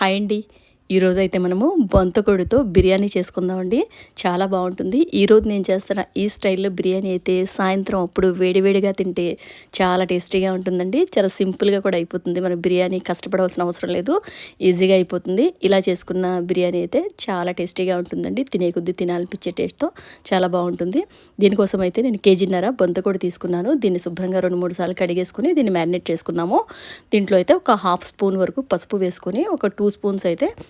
Hi అండి. ఈరోజు అయితే మనము బొంతకొడుతో బిర్యానీ చేసుకుందామండి. చాలా బాగుంటుంది. ఈరోజు నేను చేస్తున్న ఈ స్టైల్లో బిర్యానీ అయితే సాయంత్రం అప్పుడు వేడివేడిగా తింటే చాలా టేస్టీగా ఉంటుందండి. చాలా సింపుల్గా కూడా అయిపోతుంది. మనం బిర్యానీ కష్టపడవలసిన అవసరం లేదు. ఈజీగా అయిపోతుంది. ఇలా చేసుకున్న బిర్యానీ అయితే చాలా టేస్టీగా ఉంటుందండి. తినే కొద్దీ తినాలనిపించే టేస్ట్తో చాలా బాగుంటుంది. దీనికోసం అయితే నేను కేజీన్నర బొంతకొడు తీసుకున్నాను. దీన్ని శుభ్రంగా రెండు మూడు సార్లు కడిగేసుకుని దీన్ని మ్యారినేట్ చేసుకున్నాము దీంట్లో అయితే ఒక హాఫ్ స్పూన్ వరకు పసుపు వేసుకొని ఒక టూ స్పూన్స్ అయితే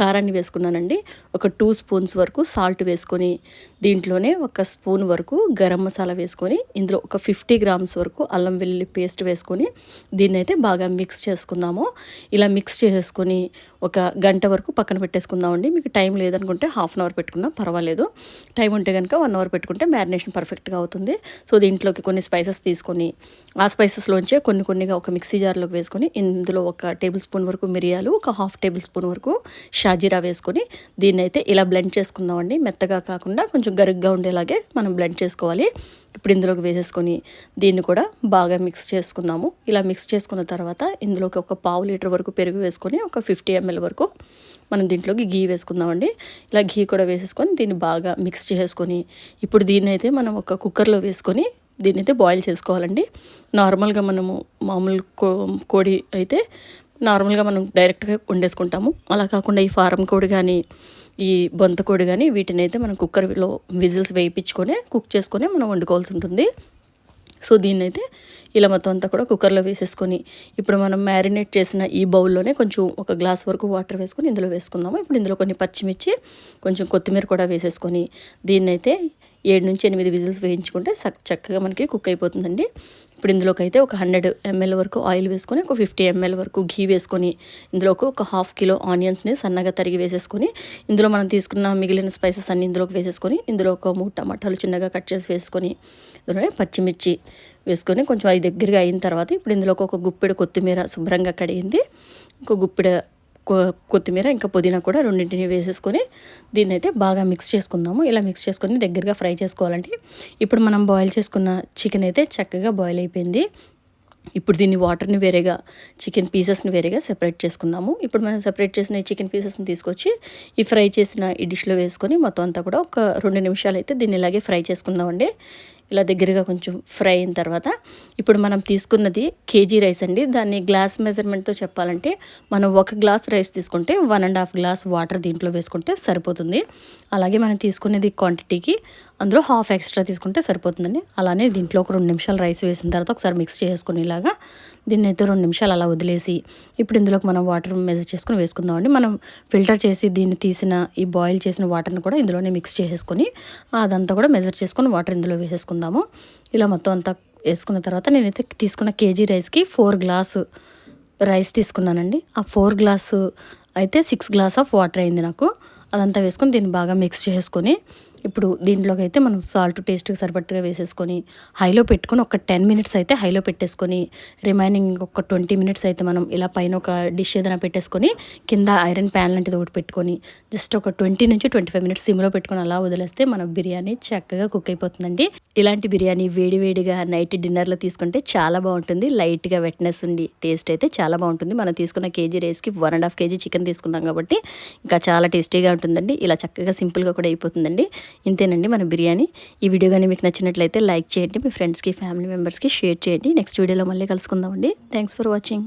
కారాన్ని వేసుకున్నానండి. ఒక టూ స్పూన్స్ వరకు సాల్ట్ వేసుకొని దీంట్లోనే ఒక స్పూన్ వరకు గరం మసాలా వేసుకొని ఇందులో ఒక ఫిఫ్టీ గ్రామ్స్ వరకు అల్లం వెల్లుల్లి పేస్ట్ వేసుకొని దీన్ని అయితే బాగా మిక్స్ చేసుకుందాము. ఇలా మిక్స్ చేసుకొని ఒక గంట వరకు పక్కన పెట్టేసుకుందామండి. మీకు టైం లేదనుకుంటే హాఫ్ అన్ అవర్ పెట్టుకున్నా పర్వాలేదు. టైం ఉంటే కనుక వన్ అవర్ పెట్టుకుంటే మ్యారినేషన్ పర్ఫెక్ట్గా అవుతుంది. సో దీంట్లోకి కొన్ని స్పైసెస్ తీసుకొని ఆ స్పైసెస్లోంచే కొన్ని కొన్నిగా ఒక మిక్సీ జార్లోకి వేసుకొని ఇందులో ఒక టేబుల్ స్పూన్ వరకు మిరియాలు ఒక హాఫ్ టేబుల్ స్పూన్ వరకు షాజీరా వేసుకొని దీన్ని అయితే ఇలా బ్లెండ్ చేసుకుందామండి. మెత్తగా కాకుండా కొంచెం గరుగ్గా ఉండేలాగే మనం బ్లెండ్ చేసుకోవాలి. ఇప్పుడు ఇందులోకి వేసేసుకొని దీన్ని కూడా బాగా మిక్స్ చేసుకుందాము. ఇలా మిక్స్ చేసుకున్న తర్వాత ఇందులోకి ఒక పావు లీటర్ వరకు పెరుగు వేసుకొని ఒక ఫిఫ్టీ ఎంఎల్ వరకు మనం దీంట్లోకి గీ వేసుకుందామండి. ఇలా గీ కూడా వేసేసుకొని దీన్ని బాగా మిక్స్ చేసుకొని ఇప్పుడు దీన్ని అయితే మనం ఒక కుక్కర్లో వేసుకొని దీన్ని అయితే బాయిల్ చేసుకోవాలండి నార్మల్గా మనము మామూలు కోడి అయితే నార్మల్గా మనం డైరెక్ట్గా వండేసుకుంటాము. అలా కాకుండా ఈ ఫారం కోడి కానీ ఈ బొంత కోడి కానీ వీటిని అయితే మనం కుక్కర్లో విజిల్స్ వేయించుకొని కుక్ చేసుకొని మనం వండుకోవాల్సి ఉంటుంది. సో దీన్ని అయితే ఇలా మొత్తం అంతా కూడా కుక్కర్లో వేసేసుకొని ఇప్పుడు మనం మ్యారినేట్ చేసిన ఈ బౌల్లోనే కొంచెం ఒక గ్లాస్ వరకు వాటర్ వేసుకొని ఇందులో వేసుకుందాము. ఇప్పుడు ఇందులో కొన్ని పచ్చిమిర్చి కొంచెం కొత్తిమీర కూడా వేసేసుకొని దీన్నైతే ఏడు నుంచి ఎనిమిది విజిల్స్ వేయించుకుంటే చక్కగా మనకి కుక్ అయిపోతుందండి. ఇప్పుడు ఇందులోకి అయితే ఒక హండ్రెడ్ ఎంఎల్ వరకు ఆయిల్ వేసుకొని ఒక ఫిఫ్టీ ఎంఎల్ వరకు ఘీ వేసుకొని ఇందులోకి ఒక హాఫ్ కిలో ఆనియన్స్ని సన్నగా తరిగి వేసేసుకొని ఇందులో మనం తీసుకున్న మిగిలిన స్పైసెస్ అన్ని ఇందులోకి వేసేసుకొని ఇందులో ఒక మూడు టమాటాలు చిన్నగా కట్ చేసి వేసుకొని ఇందులోనే పచ్చిమిర్చి వేసుకొని కొంచెం అది దగ్గరగా అయిన తర్వాత ఇప్పుడు ఇందులోకి ఒక గుప్పెడు కొత్తిమీర శుభ్రంగా కడిగింది. ఇంకో గుప్పెడు కొత్తిమీర ఇంకా పుదీనా కూడా రెండింటిని వేసేసుకొని దీన్ని అయితే బాగా మిక్స్ చేసుకుందాము. ఇలా మిక్స్ చేసుకొని దగ్గరగా ఫ్రై చేసుకోవాలంటే ఇప్పుడు మనం బాయిల్ చేసుకున్న చికెన్ అయితే చక్కగా బాయిల్ అయిపోయింది. ఇప్పుడు దీన్ని వాటర్ని వేరేగా చికెన్ పీసెస్ని వేరేగా సెపరేట్ చేసుకుందాము. ఇప్పుడు మనం సెపరేట్ చేసిన ఈ చికెన్ పీసెస్ని తీసుకొచ్చి ఈ ఫ్రై చేసిన ఈ డిష్లో వేసుకొని మొత్తం అంతా కూడా ఒక రెండు నిమిషాలు అయితే దీన్ని ఇలాగే ఫ్రై చేసుకుందామండి. ఇలా దగ్గరగా కొంచెం ఫ్రై అయిన తర్వాత ఇప్పుడు మనం తీసుకున్నది కేజీ రైస్ అండి. దాన్ని గ్లాస్ మెజర్మెంట్తో చెప్పాలంటే మనం ఒక గ్లాస్ రైస్ తీసుకుంటే one and half glass water దీంట్లో వేసుకుంటే సరిపోతుంది. అలాగే మనం తీసుకునేది క్వాంటిటీకి అందులో హాఫ్ ఎక్స్ట్రా తీసుకుంటే సరిపోతుందండి. అలానే దీంట్లో ఒక రెండు నిమిషాలు రైస్ వేసిన తర్వాత ఒకసారి మిక్స్ చేసుకుని ఇలాగా దీన్ని అయితే రెండు నిమిషాలు అలా వదిలేసి ఇప్పుడు ఇందులోకి మనం వాటర్ మెజర్ చేసుకుని వేసుకుందామండి. మనం ఫిల్టర్ చేసి దీన్ని తీసిన ఈ బాయిల్ చేసిన వాటర్ని కూడా ఇందులోనే మిక్స్ చేసేసుకొని అదంతా కూడా మెజర్ చేసుకొని వాటర్ ఇందులో వేసేసుకుందాము. ఇలా మొత్తం అంతా వేసుకున్న తర్వాత నేనైతే తీసుకున్న కేజీ రైస్కి ఫోర్ గ్లాసు రైస్ తీసుకున్నానండి. ఆ ఫోర్ గ్లాసు అయితే సిక్స్ గ్లాస్ ఆఫ్ వాటర్ అయింది నాకు. అదంతా వేసుకొని దీన్ని బాగా మిక్స్ చేసుకొని ఇప్పుడు దీంట్లోకి అయితే మనం సాల్ట్ టేస్ట్కి సరిపట్టుగా వేసేసుకొని హైలో పెట్టుకొని ఒక టెన్ మినిట్స్ అయితే హైలో పెట్టేసుకొని రిమైనింగ్ ఒక ట్వంటీ మినిట్స్ అయితే మనం ఇలా పైన ఒక డిష్ ఏదైనా పెట్టేసుకొని కింద ఐరన్ ప్యాన్ లాంటిది ఒకటి పెట్టుకొని జస్ట్ ఒక ట్వంటీ నుంచి ట్వంటీ ఫైవ్ మినిట్స్ సిమ్లో పెట్టుకొని అలా వదిలేస్తే మన బిర్యానీ చక్కగా కుక్ అయిపోతుందండి. ఇలాంటి బిర్యానీ వేడివేడిగా నైట్ డిన్నర్లో తీసుకుంటే చాలా బాగుంటుంది. లైట్గా వెట్నెస్ ఉండి టేస్ట్ అయితే చాలా బాగుంటుంది. మనం తీసుకున్న కేజీ రైస్కి one and half KG chicken తీసుకున్నాం కాబట్టి ఇంకా చాలా టేస్టీగా ఉంటుందండి. ఇలా చక్కగా సింపుల్గా కూడా అయిపోతుందండి. ఇంతేనండి మన బిర్యానీ. ఈ వీడియో కానీ మీకు నచ్చినట్లయితే లైక్ చేయండి మీ ఫ్రెండ్స్కి ఫ్యామిలీ మెంబర్స్కి షేర్ చేయండి. నెక్స్ట్ వీడియోలో మళ్ళీ కలుసుకుందామండి. Thanks for watching